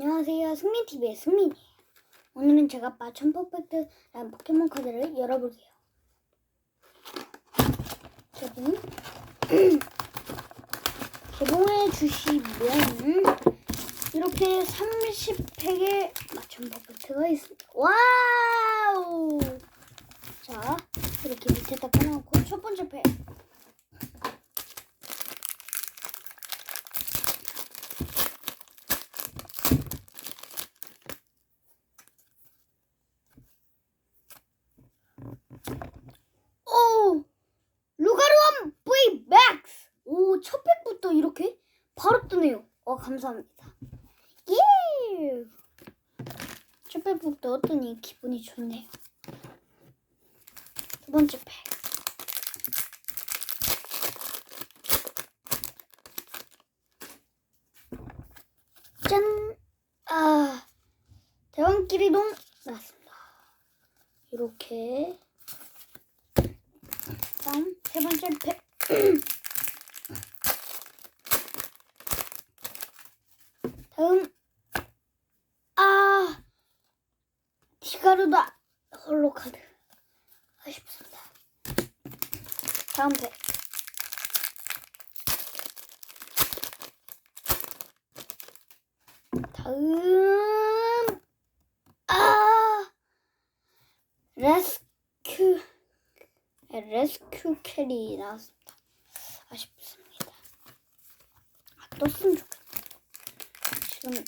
안녕하세요. 승민TV의 승민이에요. 오늘은 제가 마천 퍼펙트라는 포켓몬 카드를 열어볼게요. 개봉. 개봉해 주시면 이렇게 30팩의 마천 퍼펙트가 있습니다. 와우! 자, 이렇게 밑에다 꺼놓고 첫 번째 팩. 오! 루가루암 V 맥스! 오, 첫 팩부터 이렇게 바로 뜨네요. 어, 감사합니다. 예! 첫 팩부터 뜨니 기분이 좋네요. 두 번째 팩. 짠! 아, 대왕끼리동 나왔습니다. 이렇게 다음 세 번째 팩. 다음 아 디가루다 홀로 카드 아쉽습니다. 다음 팩. 다음 아 레스큐 레스큐 캐리 나왔습니다. 아쉽습니다. 아, 떴으면 좋겠다. 지금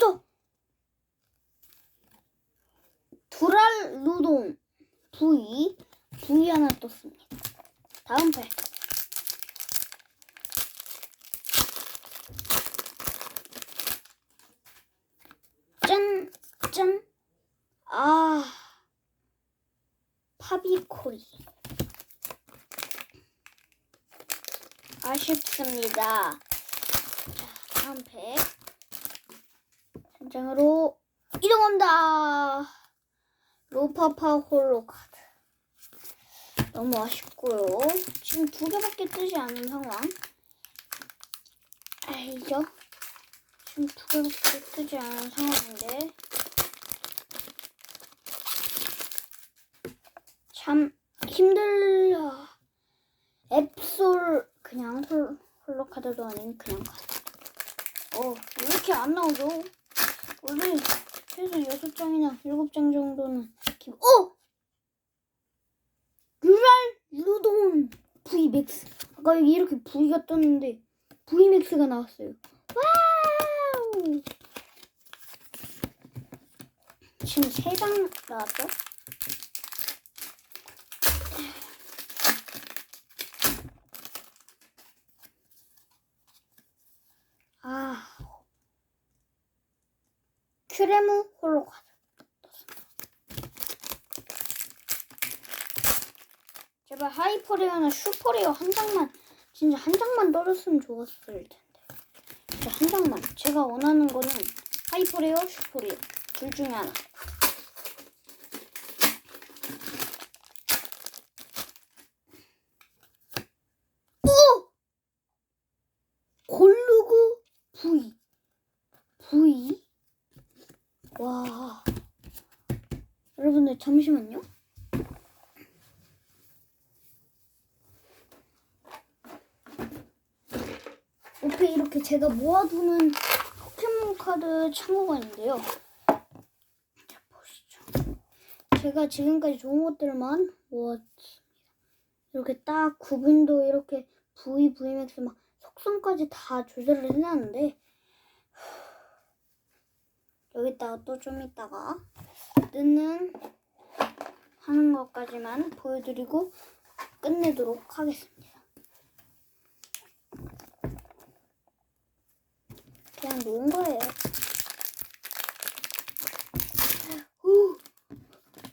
오 떴죠. 두랄 루동 V V 하나 떴습니다. 다음 팩. 짠, 짠. 아, 파비코리. 아쉽습니다. 자, 다음 팩. 현장으로 이동한다. 로파파 홀로 카드. 너무 아쉽고요. 지금 두 개밖에 뜨지 않은 상황. 아이죠. 지금 두 개밖에 뜨지 않은 상황인데 참 힘들어. 앱솔 그냥 홀, 홀로 카드도 아닌 그냥 카드. 어, 왜 이렇게 안 나오죠? 원래 최소 여섯 장이나 일곱 장 정도는 기... 어! 루랄 루돈 V 맥스. 아까 여기 이렇게 V가 떴는데 V 맥스가 나왔어요. 와우! 지금 세 장 나왔죠? 아, 크레무 홀로카드. 제발 하이퍼레어나 슈퍼레어 한 장만 진짜 한 장만 떨었으면 좋았을 텐데. 진짜 한 장만. 제가 원하는 거는 하이퍼레어, 슈퍼레어 둘 중에 하나. 오! 골루그 V. V. 와. 여러분들 잠시만요. 옆에 이렇게 제가 모아두는 포켓몬 카드 창고가 있는데요. 자, 보시죠. 제가 지금까지 좋은 것들만 모았습니다. 이렇게 딱 구분도 이렇게 V, VMAX 막 속성까지 다 조절을 해놨는데 여기다가 또 좀 있다가 뜨는 하는 것까지만 보여드리고 끝내도록 하겠습니다. 그냥 놓은 거예요. 후,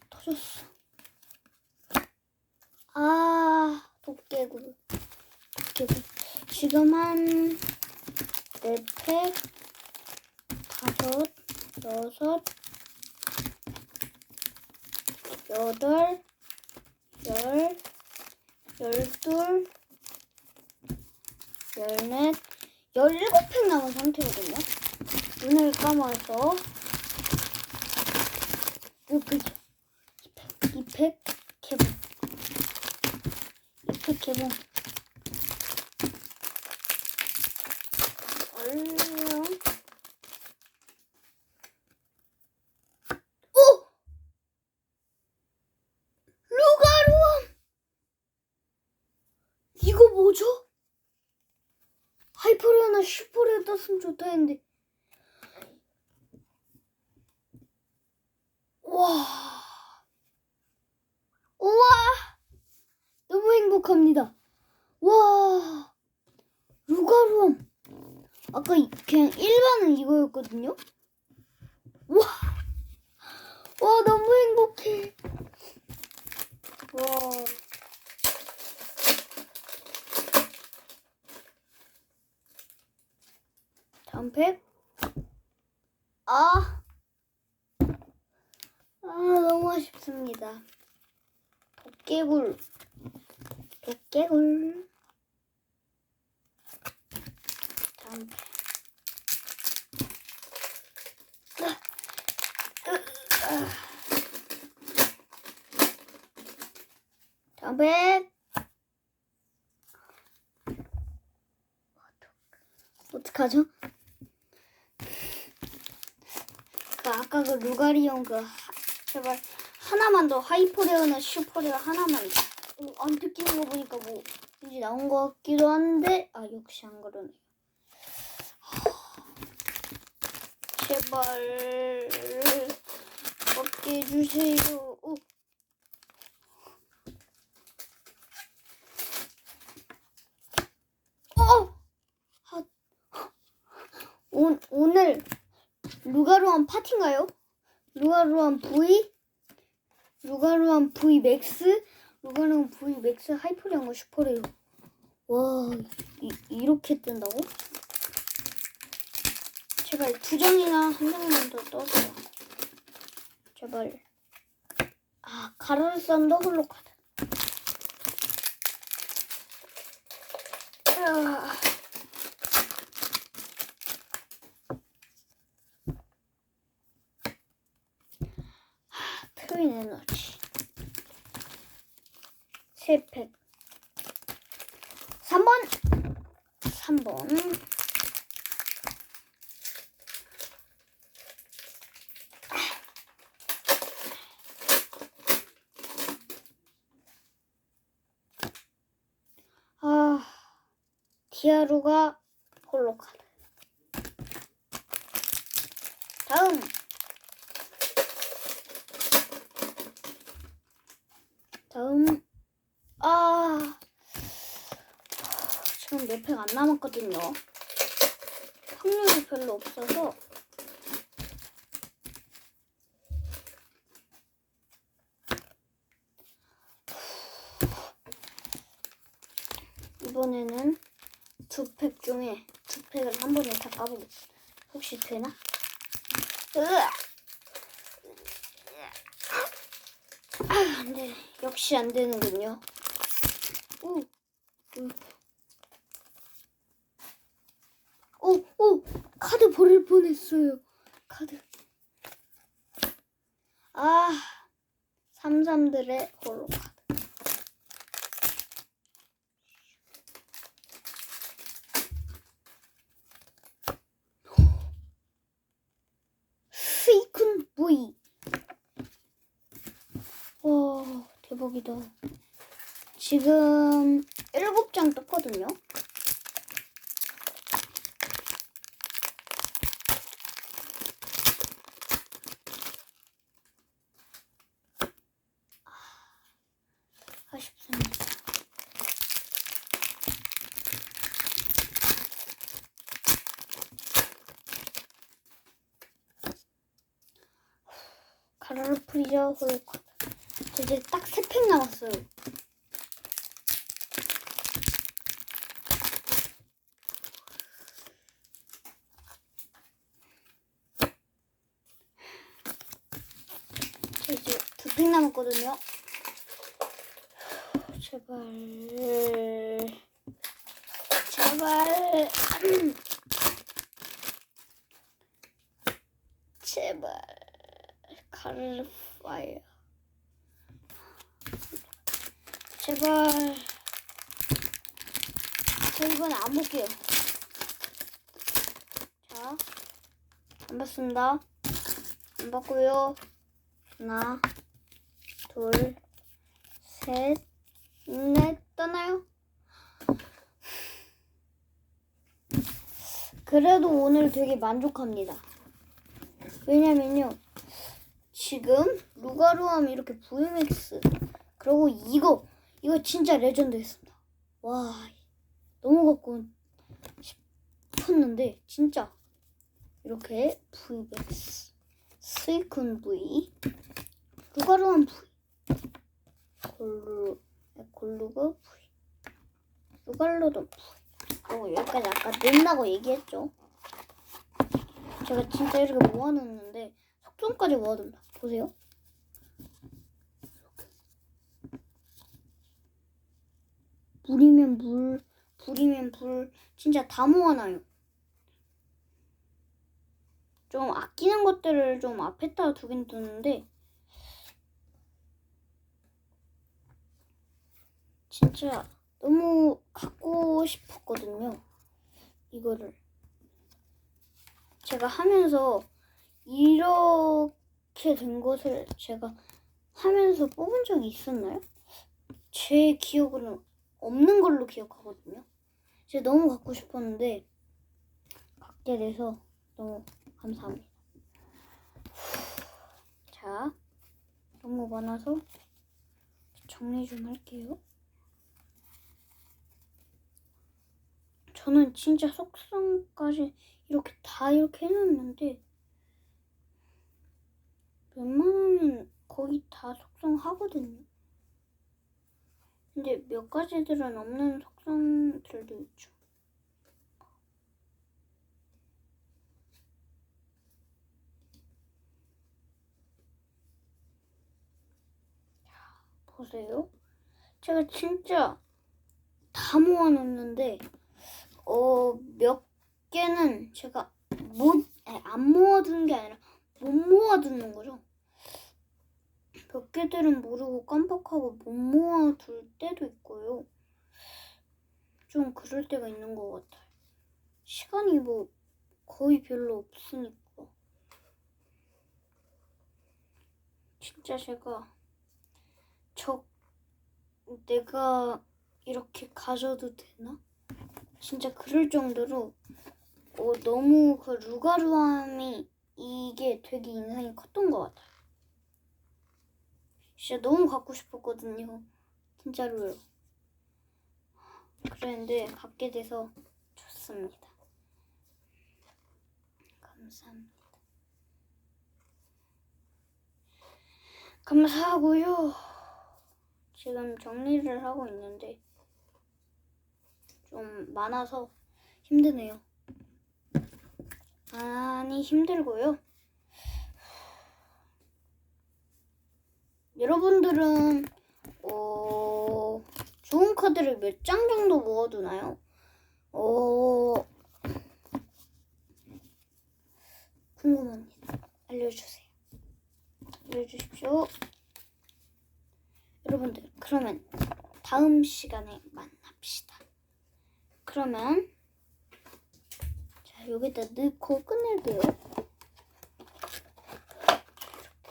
터졌어. 아, 도깨구. 도깨구. 지금 한, 네 팩, 다섯, 여섯, 여덟, 열, 열둘, 열넷, 열일곱 팩 남은 상태거든요. 눈을 감아서 이렇게 이팩 개봉, 이팩 개봉. 얼른. 오! 루가루암! 이거 뭐죠? 하이퍼레어나 떴으면 좋다 했는데. 와. 우와. 너무 행복합니다. 와. 루가루암. 아까 이- 그냥 일반은 이거였거든요. 와. 와, 너무 행복해. 와. 다음 팩. 아. 아, 너무 아쉽습니다. 도깨굴. 도깨굴. 다음 팩. 다음 팩. 어떡하죠? 그 아까 그 루가리온 그 하- 제발 하나만 더 하이퍼레어나 슈퍼레어 하나만 더. 어, 안 뜯기는 거 보니까 뭐 이제 나온 것 같기도 한데 아 역시 안 그러네. 제발 먹게 해주세요. 오. 어! 하, 오, 오늘 루가루한 파티인가요? 루가루한 V? 루가루한 V 맥스? 루가루한 V 맥스 하이퍼레어가 슈퍼레어. 와, 이, 이렇게 뜬다고? 제발 두 장이나 한 장만 더 떠줘요. 제발. 아, 가루를 싼 더블로 카드. 아. 에너지. 세 팩. 3번. 3번. 아, 디아루가 홀로 카드. 다음. 다음. 아, 지금 몇 팩 안 남았거든요. 확률이 별로 없어서. 이번에는 두 팩 중에 두 팩을 한 번에 다 까보겠습니다. 혹시 되나? 으아! 안 돼. 역시 안 되는군요. 오, 오. 오, 오, 카드 버릴 뻔했어요. 카드. 아, 삼삼들의 카드. 스이쿤 부이. 와, 대박이다. 지금 일곱 장 떴거든요. 아쉽습니다. 가라르 프리저 홀로카드. 이제 딱세팩 남았어요. 팩 남았거든요. 제발. 제발. 제발. 칼파이어. 제발. 저 이번에 안 볼게요. 자, 안 봤습니다. 안 봤고요. 하나, 둘, 셋, 넷, 떠나요. 그래도 오늘 되게 만족합니다. 왜냐면요. 지금 루가루함 이렇게 VMAX 그리고 이거 이거 진짜 레전드였습니다. 와 너무 갖고 싶었는데 진짜 이렇게 VMAX 스이큰 V 루가루함 V 골루 루갈로도 V 그리고 여기까지 아까 낸다고 얘기했죠. 제가 진짜 이렇게 모아놓는데 속성까지 모아둔다. 보세요. 물이면 물, 불이면 불, 진짜 다 모아놔요. 좀 아끼는 것들을 좀 앞에다 두긴 두는데 진짜 너무 갖고 싶었거든요. 이거를. 제가 하면서 이렇게 된 것을 제가 하면서 뽑은 적이 있었나요? 제 기억으로는 없는 걸로 기억하거든요. 제가 너무 갖고 싶었는데 갖게 돼서 너무 감사합니다. 자, 너무 많아서 정리 좀 할게요. 저는 진짜 속성까지 이렇게 다 이렇게 해놨는데 웬만하면 거의 다 속성 하거든요. 근데 몇 가지들은 없는 속성들도 있죠. 자, 보세요. 제가 진짜 다 모아놨는데 어, 몇 개는 제가 못, 아니, 안 모아두는 게 아니라 못 모아두는 거죠. 몇 개들은 모르고 깜빡하고 못 모아둘 때도 있고요. 좀 그럴 때가 있는 것 같아요. 시간이 뭐 거의 별로 없으니까. 진짜 제가 저 내가 이렇게 가져도 되나? 진짜 그럴 정도로 어, 너무 그 루가루함이 이게 되게 인상이 컸던 것 같아요. 진짜 너무 갖고 싶었거든요. 진짜로요. 그랬는데 갖게 돼서 좋습니다. 감사합니다. 감사하고요. 지금 정리를 하고 있는데 좀 많아서 힘드네요. 많이 힘들고요. 여러분들은 어, 좋은 카드를 몇 장 정도 모아두나요? 어, 궁금합니다. 알려주세요. 알려주십시오. 여러분들, 그러면 다음 시간에 만납시다. 그러면 자 여기다 넣고 끝낼게요.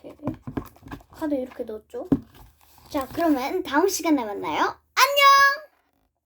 이렇게 카드 이렇게 넣었죠. 자 그러면 다음 시간에 만나요.